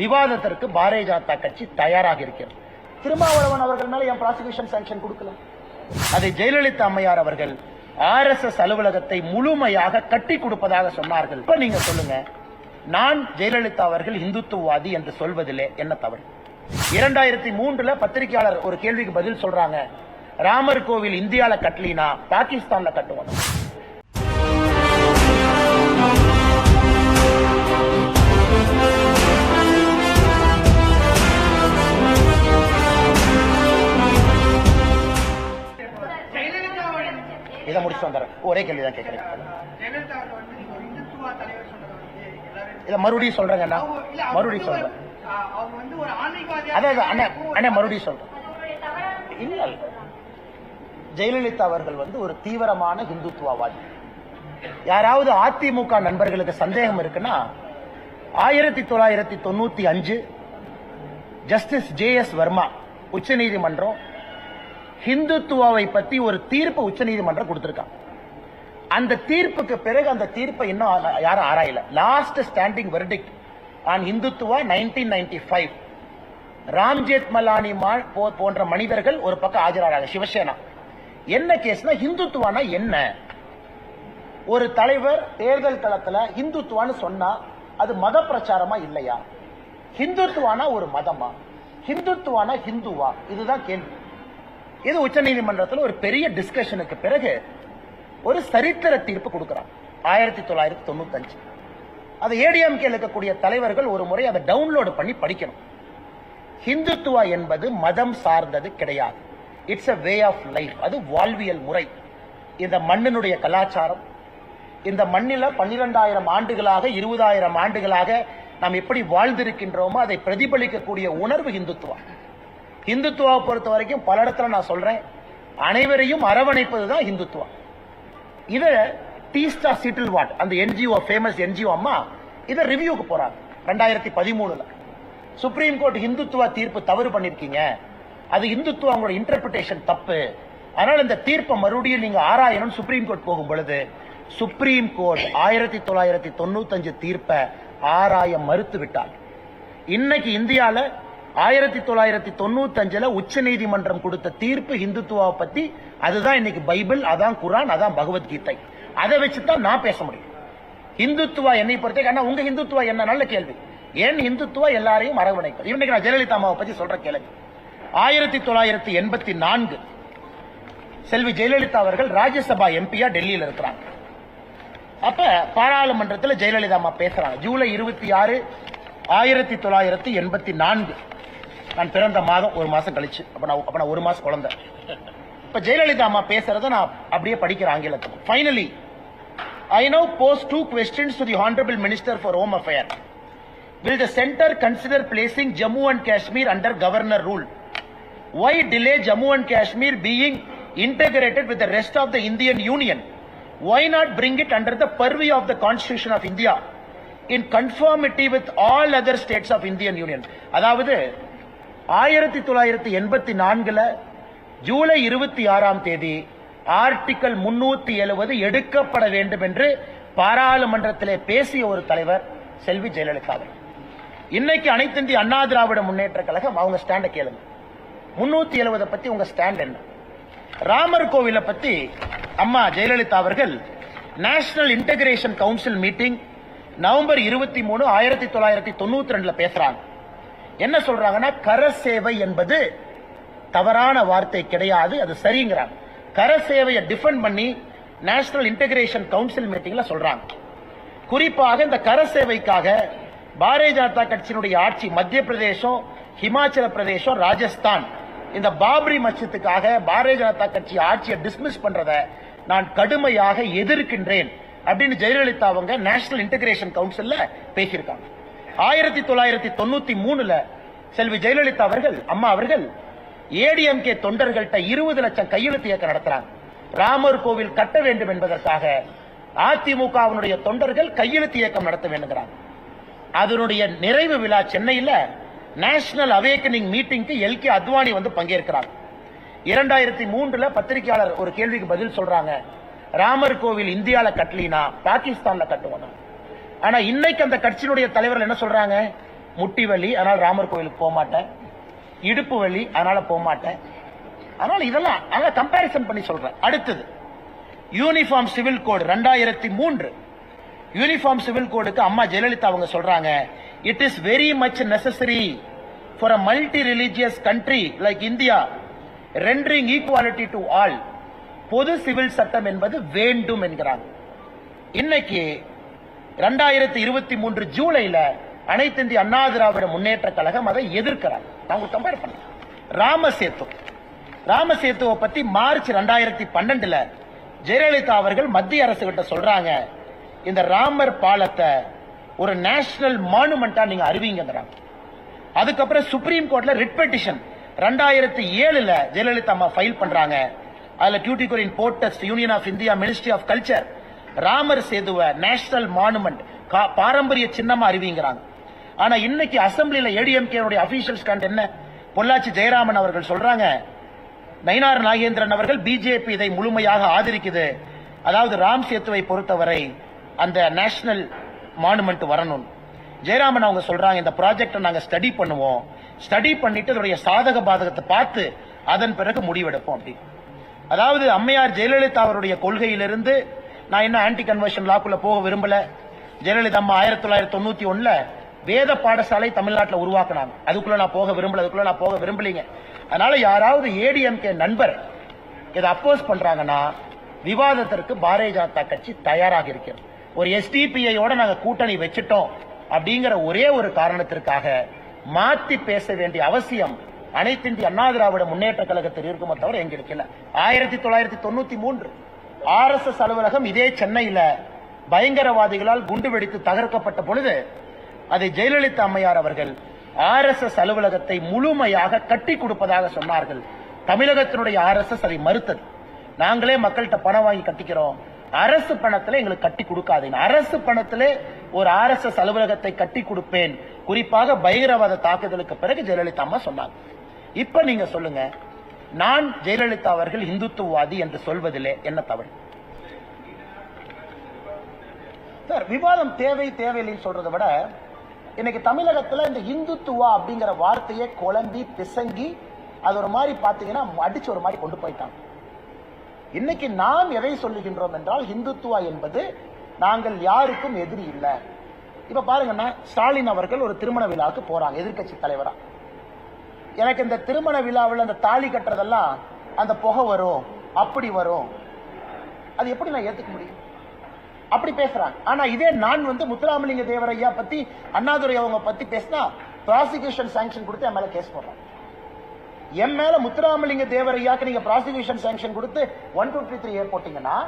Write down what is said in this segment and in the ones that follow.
விவாதத்திற்கு பாரதிய ஜனதா கட்சி தயாராக இருக்கிறது. திருமாவளவன் அவர்கள் மேல என் ப்ராசிக்யூஷன் சாங்ஷன் கொடுக்கல? அதை ஜெயலலிதா அம்மையார் அவர்கள் ஆர்எஸ்எஸ் அலுவலகத்தை முழுமையாக கட்டி கொடுப்பதாக சொன்னார்கள். இப்ப நீங்க சொல்லுங்க நான் ஜெயலலிதா அவர்கள் இந்துத்துவவாதி என்று சொல்வதிலே என்ன தவறு? இரண்டாயிரத்தி மூன்றுல பத்திரிகையாளர் ஒரு கேள்விக்கு பதில் சொல்றாங்க ராமர் கோவில் இந்தியால கட்டலினா பாகிஸ்தான்ல கட்டுவோம். இதை முடிச்சு வந்துடுறேன். ஒரே கேள்விதான் கேட்கிறேன். ஜெயலலிதா இதை மறுபடியும் சொல்றேங்கண்ணா அவங்க- மறுபடியும் சொல்றேன். ஒரு- ஆ, அவங்க அதான் அதான், அண்ணே மறுபடியும் சொல்றேன். இல்ல ஜெயலலிதா அவர்கள் வந்து ஒரு தீவிரமான இந்துத்துவவாதி யாராவது அதிமுக நண்பர்களுக்கு சந்தேகம் இருக்குன்னா ஆயிரத்தி தொள்ளாயிரத்தி தொண்ணூத்தி அஞ்சு ஜஸ்டிஸ் ஜே எஸ் வர்மா உச்ச நீதிமன்றம் ஹிந்துத்துவாவை பத்தி ஒரு தீர்ப்பு உச்சநீதிமன்றம் கொடுத்திருக்காங்க அந்த தீர்ப்புக்கு பிறகு அந்த தீர்ப்பை இன்னும் யாரும் ஆராயல. Last standing verdict on Hindutva nineteen ninety five Ramjeth Malani போன்ற மனிதர்கள் ஒரு பக்கம் ஆஜராகிறாங்க சிவசேனா. என்ன கேஸ்னா ஹிந்துத்துவானா என்ன? ஒரு தலைவர் தேர்தல் தளத்துல ஹிந்துத்துவான்னு சொன்னா அது மத பிரச்சாரமா இல்லையா? ஹிந்துத்துவானா ஒரு மதமா? ஹிந்துத்துவானா ஹிந்துவா? இதுதான் கேள்வி. இது உச்சநீதிமன்றத்தில் ஒரு பெரிய டிஸ்கஷனுக்கு பிறகு ஒரு சரித்திர தீர்ப்பு கொடுக்குறான் ஆயிரத்தி தொள்ளாயிரத்தி தொண்ணூத்தஞ்சு. அது ஏடிஎம்கே இருக்கக்கூடிய தலைவர்கள் ஒரு முறை அதை டவுன்லோடு பண்ணி படிக்கணும். ஹிந்துத்துவா என்பது மதம் சார்ந்தது கிடையாது. It's a way of life அது வாழ்வியல் முறை. இந்த மண்ணினுடைய கலாச்சாரம் இந்த மண்ணில பன்னிரெண்டாயிரம் ஆண்டுகளாக இருபதாயிரம் ஆண்டுகளாக நாம் எப்படி வாழ்ந்திருக்கின்றோமோ அதை பிரதிபலிக்கக்கூடிய உணர்வு ஹிந்துத்துவம். இந்துத்துவாவை பொறுத்த வரைக்கும் பல இடத்துல நான் சொல்றேன். அனைவரையும் அரவணைப்பது தான் இந்துத்துவா இதை டீஸ்டா சிட்டில் வாட் அந்த என்ஜிஓ ஃபேமஸ் என்ஜிஓ அம்மா இதை ரிவ்யூக்கு போறாங்க. ரெண்டாயிரத்தி பதிமூணுல. சுப்ரீம் கோர்ட் இந்துத்துவா தீர்ப்பு தவறு பண்ணிருக்கீங்க. அது இந்துத்துவா உங்களோட இன்டர்பிரிட்டேஷன் தப்பு. அதனால இந்த தீர்ப்பை மறுபடியும் நீங்க ஆராயணும் சுப்ரீம் கோர்ட் போகும் பொழுது சுப்ரீம் கோர்ட் ஆயிரத்தி தொள்ளாயிரத்தி தொண்ணூத்தஞ்சு தீர்ப்பை ஆராய மறுத்து விட்டார் இன்னைக்கு இந்தியாவில் ஆயிரத்தி தொள்ளாயிரத்தி தொண்ணூத்தஞ்சுல உச்ச நீதிமன்றம் கொடுத்த தீர்ப்பு இந்துத்துவாவை பத்தி அதுதான் இன்னைக்கு பைபிள் அதான் குரான் அதான் பகவத்கீதை. அதை வச்சு தான் நான் பேச முடியும். இந்துத்துவா என்னை பொறுத்த ஆனா உங்க இந்துத்துவா என்ன? நல்ல கேள்வி. ஏன் இந்துத்துவா எல்லாரையும் அரவணைப்பது. இன்னைக்கு நான் ஜெயலலிதா அம்மாவை பத்தி சொல்ற கேள்வி. ஆயிரத்தி தொள்ளாயிரத்தி எண்பத்தி நான்கு செல்வி ஜெயலலிதா அவர்கள் ராஜ்யசபா எம்பியா டெல்லியில இருக்கிறாங்க. அப்ப பாராளுமன்றத்தில் ஜெயலலிதா அம்மா பேசுறாங்க. ஜூலை இருபத்தி ஆறு ஆயிரத்தி தொள்ளாயிரத்தி எண்பத்தி நான்கு. நான் பிறந்த மாதம் ஒரு மாதம் கழிச்சு அப்போ நான் அப்போ நான் ஒரு மாதம் குழந்தை இப்போ ஜெயலலிதா அம்மா பேசுறத நான் அப்படியே படிக்கிற ஆங்கிலத்துக்கு finally I now post two questions to the honourable minister for home affair will the centre consider placing Jammu and Kashmir under governor rule why delay Jammu and Kashmir being integrated with the rest of the Indian union why not bring it under the purview of the constitution of India in conformity with all other states of Indian union அதாவது ஆயிரத்தி தொள்ளாயிரத்தி எண்பத்தி நான்குல ஜூலை இருபத்தி ஆறாம் தேதி article முன்னூத்தி எழுபது எடுக்கப்பட வேண்டும் என்று பாராளுமன்றத்திலே பேசிய ஒரு தலைவர் செல்வி ஜெயலலிதா அவர்கள். இன்னைக்கு அனைத்திந்திய அண்ணா திராவிட முன்னேற்ற கழகம் அவங்க ஸ்டாண்ட கேளுங்க. முன்னூத்தி எழுபதை பத்தி உங்க ஸ்டாண்ட் என்ன? ராமர் கோவிலை பத்தி அம்மா ஜெயலலிதா அவர்கள் national integration council meeting November இருபத்தி மூணு ஆயிரத்தி தொள்ளாயிரத்தி தொண்ணூத்தி ரெண்டுல பேசுறாங்க. என்ன சொல்றாங்கன்னா கர சேவை என்பது தவறான வார்த்தை கிடையாது அது சரிங்கிறாங்க. கர சேவையை டிஃபெண்ட் பண்ணி நேஷனல் இன்டகிரேஷன் கவுன்சில் மீட்டிங்ல சொல்றாங்க. குறிப்பாக இந்த கர சேவைக்காக பாரதிய ஜனதா கட்சியினுடைய ஆட்சி மத்திய பிரதேசம் ஹிமாச்சல பிரதேசம் ராஜஸ்தான் இந்த பாபரி மஸ்ஜித்துக்காக பாரதிய ஜனதா கட்சி ஆட்சியை டிஸ்மிஸ் பண்றத நான் கடுமையாக எதிர்க்கின்றேன் அப்படின்னு ஜெயலலிதா அவங்க நேஷனல் இன்டகிரேஷன் கவுன்சில்ல பேசியிருக்காங்க. ஆயிரத்தி தொள்ளாயிரத்தி தொண்ணூத்தி மூணுல செல்வி ஜெயலலிதா அவர்கள் அம்மா அவர்கள் ஏடிஎம்கே தொண்டர்கள்ட்ட இருபது லட்சம் கையெழுத்து இயக்கம் நடத்துறாங்க. ராமர் கோவில் கட்ட வேண்டும் என்பதற்காக அதிமுகவினுடைய தொண்டர்கள் கையெழுத்து இயக்கம் நடத்த வேண்டுங்கிறாங்க அதனுடைய நிறைவு விழா சென்னையில நேஷனல் அவேக்கனிங் மீட்டிங்க்கு எல் கே அத்வானி வந்து பங்கேற்கிறாங்க. இரண்டாயிரத்தி மூன்றுல பத்திரிகையாளர் ஒரு கேள்விக்கு பதில் சொல்றாங்க. ராமர் கோவில் இந்தியால கட்டலினா பாகிஸ்தான்ல கட்டுவோம் ஆனா இன்னைக்கு அந்த கட்சியினுடைய தலைவர்கள் என்ன சொல்றாங்க? முட்டி வலி அதனால ராமர் கோயிலுக்கு போக மாட்டேன். இடுப்பு வலி அதனால போக மாட்டேன். அதனால இதெல்லாம் அதனால கம்பேரிசன் பண்ணி சொல்றேன். அடுத்தது யூனிஃபார்ம் சிவில் கோடு ரெண்டாயிரத்தி மூன்று. யூனிஃபார்ம் சிவில் கோடுக்கு அம்மா ஜெயலலிதா அவங்க சொல்றாங்க it is very much necessary for a multi religious country like India rendering equality to all பொது சிவில் சட்டம் என்பது வேண்டும் என்கிறாங்க. இன்னைக்கு ரெண்டாயிரத்தி இருபத்தி மூன்று ஜூலைல அனைத்து இந்திய அண்ணா திராவிட முன்னேற்ற கழகம் அதை எதிர்க்கிறார். நாங்க கம்பேர் பண்ண ராமசேத்து. ராமசேத்துவை பத்தி மார்ச் ரெண்டாயிரத்தி பன்னெண்டுல ஜெயலலிதா அவர்கள் மத்திய அரசு கிட்ட சொல்றாங்க இந்த ராமர் பாலத்தை ஒரு நேஷனல் மானுமெண்டா நீங்க அறிவிங்கிறாங்க அதுக்கப்புறம் சுப்ரீம் கோர்ட்ல ரிட் பெட்டிஷன் ரெண்டாயிரத்தி ஏழுல ஜெயலலிதா அம்மா ஃபைல் பண்றாங்க. அதுல Tuticorin port trust union of India ministry of culture Ramar சேதுவ national monument பாரம்பரிய சின்னமா அறிவிங்கிறாங்க. ஆனா இன்னைக்கு அசம்பிளியில ஏடிஎம்கே அபிஷியல் ஸ்டாண்ட் என்ன? பொள்ளாச்சி ஜெயராமன் அவர்கள் சொல்றாங்க நயினார் நாகேந்திரன் அவர்கள் பிஜேபி இதை முழுமையாக ஆதரிக்குது. அதாவது ராம் சேத்துவை பொறுத்தவரை அந்த நேஷனல் மானுமெண்ட் வரணும். ஜெயராமன் அவங்க சொல்றாங்க இந்த ப்ராஜெக்டை நாங்கள் ஸ்டடி பண்ணுவோம். ஸ்டடி பண்ணிட்டு அதோடைய சாதக பாதகத்தை பார்த்து அதன் பிறகு முடிவெடுப்போம் அப்படி அதாவது அம்மையார் ஜெயலலிதா அவருடைய கொள்கையிலிருந்து நான் என்ன ஆன்டி கன்வர்ஷன் லாக்குள்ள போக விரும்பல. ஜெயலலிதா அம்மா ஆயிரத்தி தொள்ளாயிரத்தி தொண்ணூத்தி ஒண்ணுல வேத பாடசாலை தமிழ்நாட்டில் உருவாக்குனாங்க. அதுக்குள்ள நான் போக விரும்பல அதுக்குள்ள நான் போக விரும்பலீங்க. அதனால யாராவது ஏடிஎம்கே நண்பர் இதை அப்போஸ் பண்றாங்கன்னா விவாதத்திற்கு பாரதிய ஜனதா கட்சி தயாராக இருக்கிறது. ஒரு எஸ்டிபிஐயோட நாங்க கூட்டணி வச்சுட்டோம் அப்படிங்கிற ஒரே ஒரு காரணத்திற்காக மாத்தி பேச வேண்டிய அவசியம் அனைத்து இந்திய அண்ணா திராவிட முன்னேற்ற கழகத்தில் இருக்குமே தவிர எங்களுக்கு இல்லை ஆயிரத்தி தொள்ளாயிரத்தி தொண்ணூத்தி மூன்று. ஆர் எஸ் எஸ் அலுவலகம் இதே சென்னையில பயங்கரவாதிகளால் குண்டு வெடித்து தகர்க்கப்பட்ட பொழுது அதை ஜெயலலிதா அம்மையார் அவர்கள் ஆர் எஸ் எஸ் அலுவலகத்தை முழுமையாக கட்டி கொடுப்பதாக சொன்னார்கள். தமிழகத்தினுடைய ஆர் எஸ் எஸ் அதை மறுத்தது. நாங்களே மக்கள்கிட்ட பணம் வாங்கி கட்டிக்கிறோம். அரசு பணத்துல எங்களுக்கு கட்டி கொடுக்காதீங்க. அரசு பணத்திலே ஒரு ஆர் எஸ் எஸ் அலுவலகத்தை கட்டி கொடுப்பேன். குறிப்பாக பயங்கரவாத தாக்குதலுக்கு பிறகு ஜெயலலிதா அம்மா சொன்னாங்க. இப்ப நீங்க சொல்லுங்க. நான் ஜெயலலிதா அவர்கள் இந்துத்துவவாதி என்று சொல்வதிலே என்ன தவறு? சார் விவாதம் தேவை தேவையில்லைன்னு சொல்றதை விட இன்னைக்கு தமிழகத்துல இந்த இந்துத்துவா அப்படிங்கிற வார்த்தையை குழம்பி பிசங்கி அது ஒரு மாதிரி பாத்தீங்கன்னா அடிச்சு ஒரு மாதிரி கொண்டு போயிட்டாங்க. இன்னைக்கு நாம் எதை சொல்லுகின்றோம் என்றால் இந்துத்துவா என்பது நாங்கள் யாருக்கும் எதிரி இல்லை. இப்ப பாருங்கன்னா ஸ்டாலின் அவர்கள் ஒரு திருமண விழாவுக்கு போறாங்க எதிர்க்கட்சி தலைவரா. எனக்கு இந்த திருமண விழாவில் அந்த தாலி கட்டுறதெல்லாம் அந்த புகை வரும். அப்படி வரும். அது எப்படி நான் ஏத்துக்க முடியும்? அப்படி பேசுறாங்க. ஆனா இதே நான் வந்து முத்துராமலிங்க தேவரையா பத்தி அண்ணாதுரை அவங்க பத்தி பேசினா ப்ராசிக்யூஷன் சாங்ஷன் கொடுத்து என் மேல கேஸ் போடுறாங்க. என் மேல முத்துராமலிங்க தேவரையாக்கு நீங்க ப்ராசிக்யூஷன் சாங்ஷன் கொடுத்து one two three three A போட்டீங்கன்னா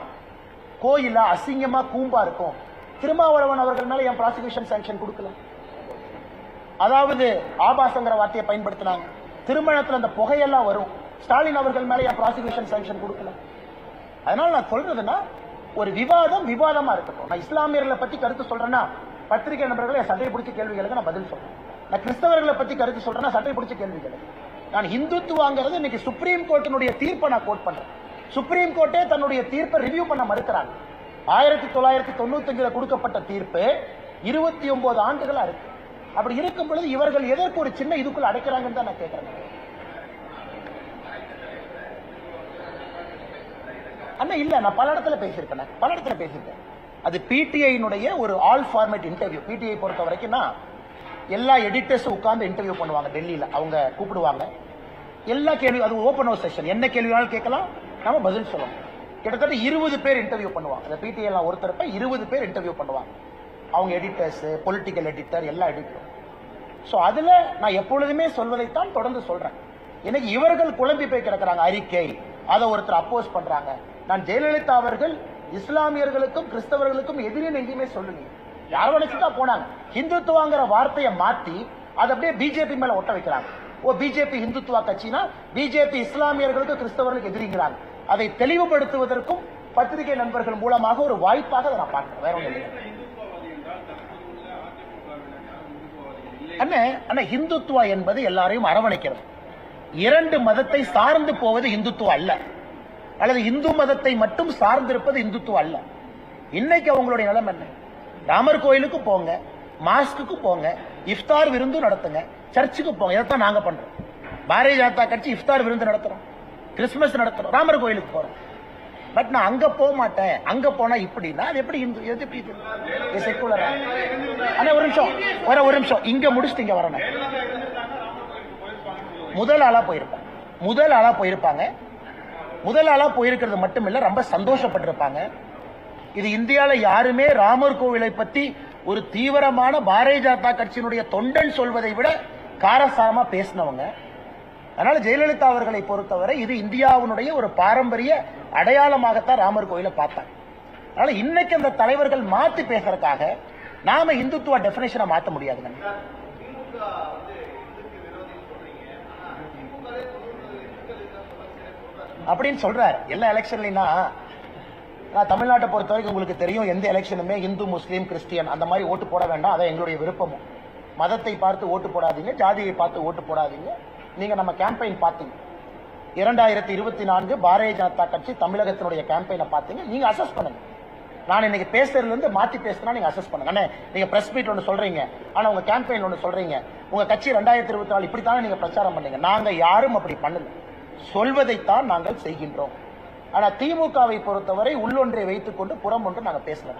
கோயில அசிங்கமா கூம்பா இருக்கும். திருமாவளவன் அவர்கள் மேல என் ப்ராசிக்யூஷன் சாங்ஷன் கொடுக்கல. அதாவது ஆபாசங்கிற வார்த்தையை பயன்படுத்தினாங்க. திருமணத்தில் அந்த புகையெல்லாம் வரும். ஸ்டாலின் அவர்கள் மேலே என் ப்ராசிக்யூஷன் சாங்ஷன் கொடுக்கல அதனால நான் சொல்றதுன்னா ஒரு விவாதம் விவாதமா இருக்கட்டும். நான் இஸ்லாமியர்களை பத்தி கருத்து சொல்றேன்னா பத்திரிகை நண்பர்களை என் பிடிச்ச கேள்விகளுக்கு நான் பதில் சொல்றேன். நான் கிறிஸ்தவர்களை பத்தி கருத்து சொல்றேன்னா சட்டை பிடிச்ச கேள்விகள். நான் இந்துத்துவாங்கிறது இன்னைக்கு சுப்ரீம் கோர்ட்டினுடைய தீர்ப்பை நான் கோட் பண்றேன் சுப்ரீம் கோர்ட்டே தன்னுடைய தீர்ப்பை ரிவ்யூ பண்ண மறுக்கிறாங்க. ஆயிரத்தி தொள்ளாயிரத்தி தொண்ணூத்தஞ்சுல கொடுக்கப்பட்ட தீர்ப்பு இருபத்தி ஒன்பது ஆண்டுகளா இருக்கு. அப்படி இருக்கும் பொழுது இவர்கள் எதற்கு ஒரு சின்ன இதுக்குள்ள அடைக்கிறாங்கன்னு தான் நான் கேட்கிறேன். அண்ணா இல்ல நான் பல இடத்துல பேசியிருக்கேன் பல இடத்துல பேசியிருக்கேன். அது பிடிஐனுடைய ஒரு ஆல் ஃபார்மேட் இன்டர்வியூ பிடிஐ பொறுத்த வரைக்கும்னா எல்லா எடிட்டர்ஸும் உட்கார்ந்து இன்டர்வியூ பண்ணுவாங்க டெல்லியில. அவங்க கூப்பிடுவாங்க. எல்லா கேள்வி அது ஓப்பன் ஹவுஸ் செஷன் என்ன கேள்வி வேணாலும் கேட்கலாம். நம்ம பதில் சொல்லணும் கிட்டத்தட்ட இருபது பேர் இன்டர்வியூ பண்ணுவாங்க. அந்த பிடிஐலாம் ஒருத்தரப்ப இருபது பேர் இன்டர்வியூ பண்ணுவாங்க. அவங்க எடிட்டர்ஸ் பொலிட்டிக்கல் எடிட்டர் எல்லாம் எடிட்டரும் சோ அதுல நான் எப்பொழுதுமே சொல்வதைத்தான் தொடர்ந்து சொல்றேன். எனக்கு இவர்கள் குழம்பி போய் கிடக்குறாங்க அறிக்கை. அதை ஒருத்தர் அப்போஸ் பண்றாங்க. நான் ஜெயலலிதா அவர்கள் இஸ்லாமியர்களுக்கும் கிறிஸ்தவர்களுக்கும் எதிரின்னு எங்கேயுமே சொல்லுங்க. யாரோ தான் போனாங்க. ஹிந்துத்துவாங்கிற வார்த்தையை மாத்தி அதை அப்படியே பிஜேபி மேல ஒட்ட வைக்கிறாங்க. ஓ பிஜேபி ஹிந்துத்துவா கட்சினா பிஜேபி இஸ்லாமியர்களுக்கு கிறிஸ்தவர்களுக்கு எதிரிங்கிறாங்க. அதை தெளிவுபடுத்துவதற்கும் பத்திரிகை நண்பர்கள் மூலமாக ஒரு வாய்ப்பாக அதை நான் பார்க்கிறேன். வேற ஒன்றும் இல்லை அண்ணே அண்ணா ஹிந்துத்துவா என்பது எல்லாரையும் அரவணைக்கிறது. இரண்டு மதத்தை சார்ந்து போவது இந்துத்துவம் அல்ல. அல்லது இந்து மதத்தை மட்டும் சார்ந்திருப்பது இந்துத்துவம் அல்ல. இன்னைக்கு அவங்களுடைய நிலம் என்ன? ராமர் கோயிலுக்கு போங்க மாஸ்க்கு போங்க இஃப்தார் விருந்து நடத்துங்க சர்ச்சுக்கு போங்க இதைத்தான் நாங்க பண்றோம். பாரதிய ஜனதா கட்சி இஃப்தார் விருந்து நடத்துறோம் கிறிஸ்துமஸ் நடத்துறோம் ராமர் கோயிலுக்கு போறோம். பட் நான் அங்க போக மாட்டேன். அங்க போனா இப்படின்னா அது எப்படி இந்து எது எப்படி இது? செக்குலரா ஆனா ஒரு நிமிஷம். வர ஒரு நிமிஷம். இங்க முடிச்சுட்டு இங்க வரணும் முதல் ஆளா போயிருப்பாங்க முதல் ஆளா போயிருப்பாங்க. முதல் ஆளா போயிருக்கிறது மட்டும் இல்ல ரொம்ப சந்தோஷப்பட்டிருப்பாங்க. இது இந்தியாவில் யாருமே ராமர் கோவிலை பத்தி ஒரு தீவிரமான பாரதிய ஜனதா கட்சியினுடைய தொண்டன் சொல்வதை விட காரசாரமா பேசினவங்க. அதனால ஜெயலலிதா அவர்களை பொறுத்தவரை இது இந்தியாவினுடைய ஒரு பாரம்பரிய அடையாளமாகத்தான் ராமர் கோயிலை பார்த்தாங்க அதனால இன்னைக்கு அந்த தலைவர்கள் மாத்தி பேசுறதுக்காக நாம இந்துத்துவ டெபினேஷனை மாத்த முடியாதுங்க அப்படின்னு சொல்றாரு. எல்லா எலெக்ஷன்லனா நான் தமிழ்நாட்டை பொறுத்த வரைக்கும் உங்களுக்கு தெரியும் எந்த எலெக்ஷனுமே இந்து முஸ்லீம் கிறிஸ்டியன் அந்த மாதிரி ஓட்டு போட வேண்டாம். அதான் எங்களுடைய விருப்பமும். மதத்தை பார்த்து ஓட்டு போடாதீங்க ஜாதியை பார்த்து ஓட்டு போடாதீங்க. நீங்க நம்ம கேம்பெயின் பார்த்தீங்க. இரண்டாயிரத்தி இருபத்தி நான்கு பாரதிய ஜனதா கட்சி தமிழகத்தினுடைய கேம்பெயினை பார்த்தீங்க. நீங்க அசஸ் பண்ணுங்க. நான் இன்னைக்கு பேசுறதுல இருந்து மாத்தி பேசுனா நீங்க அசஸ் பண்ணுங்க. அண்ணே நீங்க பிரஸ் மீட் ஒன்று சொல்றீங்க. ஆனா உங்க கேம்பெயின் ஒன்று சொல்றீங்க. உங்க கட்சி ரெண்டாயிரத்தி இருபத்தி நாலு இப்படித்தானே நீங்க பிரச்சாரம் பண்ணீங்க. நாங்க யாரும் அப்படி பண்ணல. சொல்வதைத்தான் நாங்கள் செய்கின்றோம். ஆனா திமுகவை பொறுத்தவரை உள்ளொன்றை வைத்துக்கொண்டு புறம் ஒன்று நாங்க பேசல.